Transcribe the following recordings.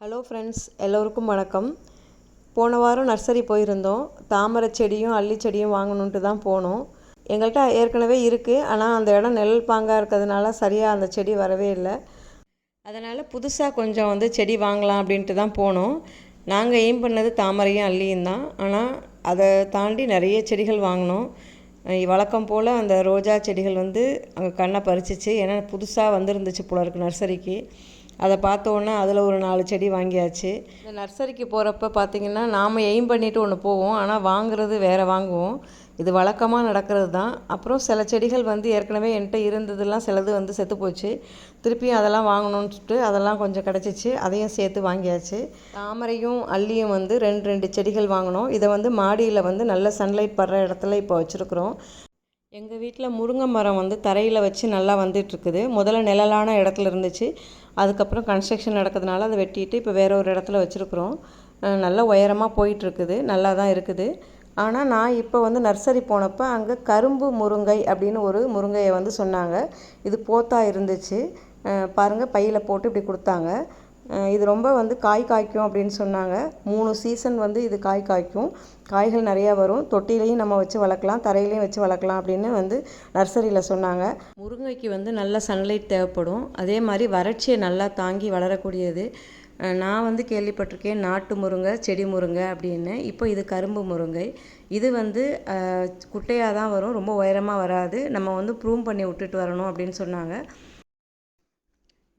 Hello friends எல்லோருக்கும் வணக்கம். போன வாரம் நர்சரி போயிருந்தோம். தாமரை செடியும் அள்ளி செடியும் வாங்கணுன்ட்டு தான் போனோம். எங்கள்கிட்ட ஏற்கனவே இருக்குது ஆனால் அந்த இடம் நெல் பாங்காக இருக்கிறதுனால சரியாக அந்த செடி வரவே இல்லை. அதனால் புதுசாக கொஞ்சம் வந்து செடி வாங்கலாம் அப்படின்ட்டு தான் போனோம். நாங்கள் எய்ம் பண்ணது தாமரையும் அள்ளியும் தான். ஆனால் அதை தாண்டி நிறைய செடிகள் வாங்கினோம். வழக்கம் போல் அந்த ரோஜா செடிகள் வந்து அங்கே கண்ணை பறிச்சிச்சு. ஏன்னா புதுசாக வந்திருந்துச்சு போல இருக்குது நர்சரிக்கு. அதை பார்த்தோன்னே அதில் ஒரு நாலு செடி வாங்கியாச்சு. இந்த நர்சரிக்கு போகிறப்ப பார்த்தீங்கன்னா நாம் எய்ம் பண்ணிவிட்டு ஒன்று போவோம். ஆனால் வாங்குறது வேறு வாங்குவோம். இது வழக்கமாக நடக்கிறது தான். அப்புறம் சில செடிகள் வந்து ஏற்கனவே என்கிட்ட இருந்ததெல்லாம் சிலது வந்து செத்து போச்சு. திருப்பியும் அதெல்லாம் வாங்கணும்னு சொல்லிட்டு அதெல்லாம் கொஞ்சம் கிடச்சிச்சு. அதையும் சேர்த்து வாங்கியாச்சு. தாமரையும் அள்ளியும் வந்து ரெண்டு ரெண்டு செடிகள் வாங்கினோம். இதை வந்து மாடியில் வந்து நல்ல சன்லைட் படுற இடத்துல இப்போ வச்சுருக்குறோம். எங்கள் வீட்டில் முருங்கை மரம் வந்து தரையில் வச்சு நல்லா வந்துட்டுருக்குது. முதல்ல நிழலான இடத்துல இருந்துச்சு. அதுக்கப்புறம் கன்ஸ்ட்ரக்ஷன் நடக்கிறதுனால அதை வெட்டிட்டு இப்போ வேற ஒரு இடத்துல வச்சுருக்குறோம். நல்லா நல்ல உயரமாக போயிட்டுருக்குது. நல்லா தான் இருக்குது. ஆனால் நான் இப்போ வந்து நர்சரி போனப்போ அங்கே கரும்பு முருங்கை அப்படின்னு ஒரு முருங்கையை வந்து சொன்னாங்க. இது போத்தா இருந்துச்சு. பாருங்கள் பையில் போட்டு இப்படி கொடுத்தாங்க. இது ரொம்ப வந்து காய் காய்க்கும் அப்படின்னு சொன்னாங்க. மூணு சீசன் வந்து இது காய் காய்க்கும். காய்கள் நிறையா வரும். தொட்டிலையும் நம்ம வச்சு வளர்க்கலாம் தரையிலையும் வச்சு வளர்க்கலாம் அப்படின்னு வந்து நர்சரியில் சொன்னாங்க. முருங்கைக்கு வந்து நல்ல சன்லைட் தேவைப்படும். அதே மாதிரி வறட்சியை நல்லா தாங்கி வளரக்கூடியது. நான் வந்து கேள்விப்பட்டிருக்கேன் நாட்டு முருங்கை செடி முருங்கை அப்படின்னு. இப்போ இது கரும்பு முருங்கை. இது வந்து குட்டையாக தான் வரும். ரொம்ப உயரமாக வராது. நம்ம வந்து ப்ரூம் பண்ணி விட்டுட்டு வரணும் அப்படின்னு சொன்னாங்க.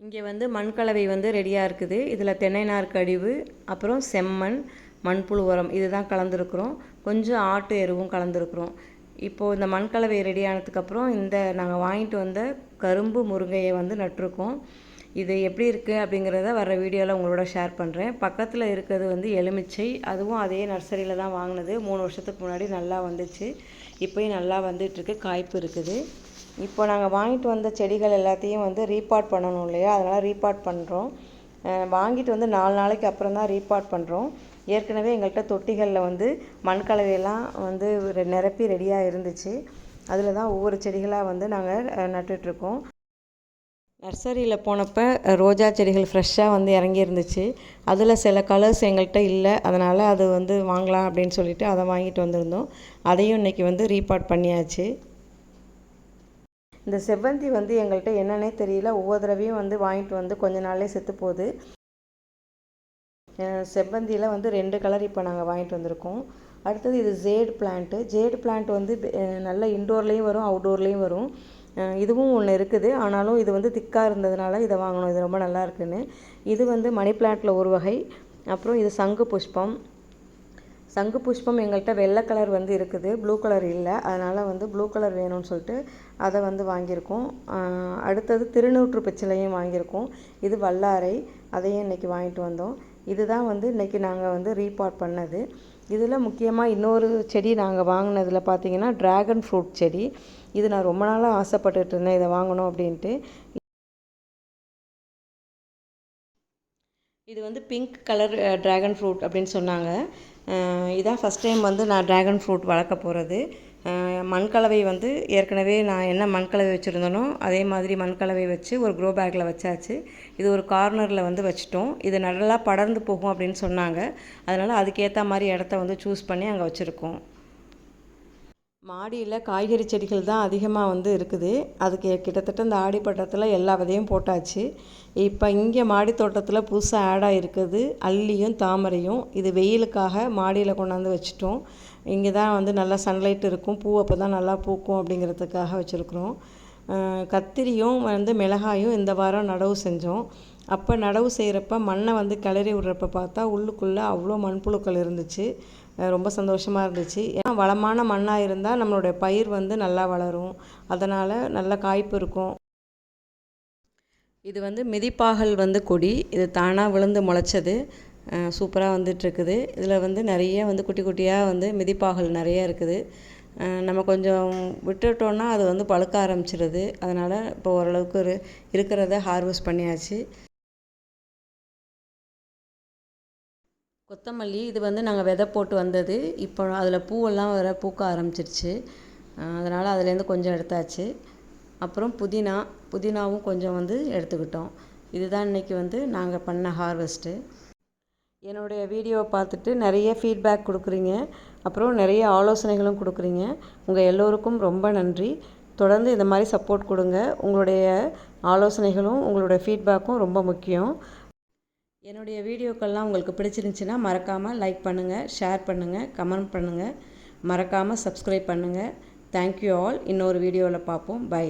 இங்கே வந்து மண்கலவை வந்து ரெடியாக இருக்குது. இதில் தென்னை நார் கழிவு அப்புறம் செம்மண் மண்புழு உரம் இதுதான் கலந்துருக்குறோம். கொஞ்சம் ஆட்டு எருவும் கலந்துருக்குறோம். இப்போது இந்த மண்கலவை ரெடி ஆனதுக்கப்புறம் இந்த நாங்கள் வாங்கிட்டு வந்த கரும்பு முருங்கையை வந்து நட்டிருக்கோம். இது எப்படி இருக்குது அப்படிங்கிறத வர வீடியோவில் உங்களோட ஷேர் பண்ணுறேன் பக்கத்தில் இருக்கிறது வந்து எலுமிச்சை அதுவும் அதே நர்சரியில் தான் வாங்கினது. மூணு வருஷத்துக்கு முன்னாடி நல்லா வந்துச்சு. இப்போயும் நல்லா வந்துட்டுருக்கு காய்ப்பு இருக்குது. இப்போ நாங்கள் வாங்கிட்டு வந்த செடிகள் எல்லாத்தையும் வந்து ரீபாட் பண்ணணும் இல்லையா? அதனால் ரீபாட் பண்ணுறோம் வாங்கிட்டு வந்து நாலு நாளைக்கு அப்புறம் தான் ரீபாட் பண்ணுறோம் ஏற்கனவே எங்கள்கிட்ட தொட்டிகளில் வந்து மண்கலவையெல்லாம் வந்து நிரப்பி ரெடியாக இருந்துச்சு. அதில் தான் ஒவ்வொரு செடிகளாக வந்து நாங்கள் நட்டுட்ருக்கோம் நர்சரியில் போனப்போ ரோஜா செடிகள் ஃப்ரெஷ்ஷாக வந்து இறங்கி இருந்துச்சு. அதில் சில கலர்ஸ் எங்கள்கிட்ட இல்லை. அதனால் அது வந்து வாங்கலாம் அப்படின்னு சொல்லிட்டு அதை வாங்கிட்டு வந்திருந்தோம். அதையும் இன்றைக்கி வந்து ரீபாட் பண்ணியாச்சு. இந்த செவ்வந்தி வந்து எங்கள்கிட்ட என்னன்னே தெரியல. ஒவ்வொரு தடவையும் வந்து வாங்கிட்டு வந்து கொஞ்ச நாள்லேயே செத்து போகுது. செவ்வந்தியில் வந்து ரெண்டு கலர் இப்போ நாங்கள் வாங்கிட்டு வந்திருக்கோம். அடுத்தது இது ஜேடு பிளான்ட்டு ஜேடு பிளான்ட் வந்து நல்ல இன்டோர்லேயும் வரும் அவுட்டோர்லேயும் வரும். இதுவும் ஒன்று இருக்குது. ஆனாலும் இது வந்து திக்காக இருந்ததுனால இதை வாங்கணும். இது ரொம்ப நல்லா இருக்குன்னு. இது வந்து மணி பிளான்ட்டில் ஒரு வகை. அப்புறம் இது சங்கு புஷ்பம். சங்கு புஷ்பம் எங்கள்கிட்ட வெள்ளை கலர் வந்து இருக்குது. ப்ளூ கலர் இல்லை. அதனால் வந்து ப்ளூ கலர் வேணும்னு சொல்லிட்டு அதை வந்து வாங்கியிருக்கோம். அடுத்தது திருநூற்று பிச்சிலையும் வாங்கியிருக்கோம். இது வல்லாரை. அதையும் இன்றைக்கி வாங்கிட்டு வந்தோம். இதுதான் வந்து இன்றைக்கி நாங்கள் வந்து ரீபாட் பண்ணது. இதில் முக்கியமாக இன்னொரு செடி நாங்கள் வாங்கினதில் பார்த்தீங்கன்னா ட்ராகன் ஃப்ரூட் செடி. இது நான் ரொம்ப நாளாக ஆசைப்பட்டுட்டு இருந்தேன் இதை வாங்கணும் அப்படின்ட்டு. இது வந்து பிங்க் கலர் ட்ராகன் ஃப்ரூட் அப்படின்னு சொன்னாங்க. இதான் ஃபஸ்ட் டைம் வந்து நான் ட்ராகன் ஃப்ரூட் வளர்க்க போகிறது மண்கலவை வந்து ஏற்கனவே நான் என்ன மண்கலவை வச்சுருந்தேனோ அதே மாதிரி மண்கலவை வச்சு ஒரு க்ரோ பேக்கில் வச்சாச்சு. இது ஒரு கார்னரில் வந்து வச்சுட்டோம். இது நல்லா படர்ந்து போகும் அப்படின்னு சொன்னாங்க. அதனால் அதுக்கேற்ற மாதிரி இடத்த வந்து சூஸ் பண்ணி அங்கே வச்சுருக்கோம். மாடியில் காய்கறி செடிகள் தான் அதிகமாக வந்து இருக்குது. அதுக்கு கிட்டத்தட்ட இந்த ஆடிப்பட்டத்தில் எல்லா விதையும் போட்டாச்சு. இப்போ இங்கே மாடி தோட்டத்தில் புதுசாக ஆடாக இருக்குது அல்லியும் தாமரையும் இது வெயிலுக்காக மாடியில் கொண்டாந்து வச்சுட்டோம். இங்கே தான் வந்து நல்லா சன்லைட் இருக்கும். பூ அப்போ தான் நல்லா பூக்கும் அப்படிங்கிறதுக்காக வச்சுருக்குறோம். கத்திரியும் வந்து மிளகாயும் இந்த வாரம் நடவு செஞ்சோம். அப்போ நடவு செய்கிறப்ப மண்ணை வந்து கிளறி விடுறப்ப பார்த்தா உள்ளுக்குள்ளே அவ்வளோ மண்புழுக்கள் இருந்துச்சு. ரொம்ப சந்தோஷமாக இருந்துச்சு. ஏன்னா வளமான மண்ணாக இருந்தால் நம்மளுடைய பயிர் வந்து நல்லா வளரும். அதனால் நல்ல காய்ப்பு இருக்கும். இது வந்து மிதிப்பாகல் வந்து கொடி. இது தானாக விழுந்து முளைச்சது. சூப்பராக வந்துட்டுருக்குது. இதில் வந்து நிறைய வந்து குட்டி குட்டியாக வந்து மிதிப்பாகல் நிறைய இருக்குது. நம்ம கொஞ்சம் விட்டுட்டோன்னா அது வந்து பழுக்க ஆரம்பிச்சிருது. அதனால் இப்போ ஓரளவுக்கு ஒரு இருக்கிறத ஹார்வெஸ்ட் பண்ணியாச்சு. கொத்தமல்லி இது வந்து நாங்கள் விதை போட்டு வந்தது. இப்போ அதில் பூவெல்லாம் வர பூக்க ஆரம்பிச்சிருச்சு. அதனால் அதுலேருந்து கொஞ்சம் எடுத்தாச்சு. அப்புறம் புதினா புதினாவும் கொஞ்சம் வந்து எடுத்துக்கிட்டோம். இதுதான் இன்றைக்கி வந்து நாங்கள் பண்ண ஹார்வெஸ்ட்டு. என்னுடைய வீடியோவை பார்த்துட்டு நிறைய ஃபீட்பேக் கொடுக்குறீங்க. அப்புறம் நிறைய ஆலோசனைகளும் கொடுக்குறீங்க. உங்கள் எல்லோருக்கும் ரொம்ப நன்றி. தொடர்ந்து இந்த மாதிரி சப்போர்ட் கொடுங்க. உங்களுடைய ஆலோசனைகளும் உங்களுடைய ஃபீட்பேக்கும் ரொம்ப முக்கியம். என்னுடைய வீடியோக்கள்லாம் உங்களுக்கு பிடிச்சிருந்துச்சின்னா மறக்காமல் லைக் பண்ணுங்கள் ஷேர் பண்ணுங்கள் கமெண்ட் பண்ணுங்கள் மறக்காமல் சப்ஸ்கிரைப் பண்ணுங்கள் தேங்க்யூ ஆல் இன்னொரு வீடியோவில் பார்ப்போம். பை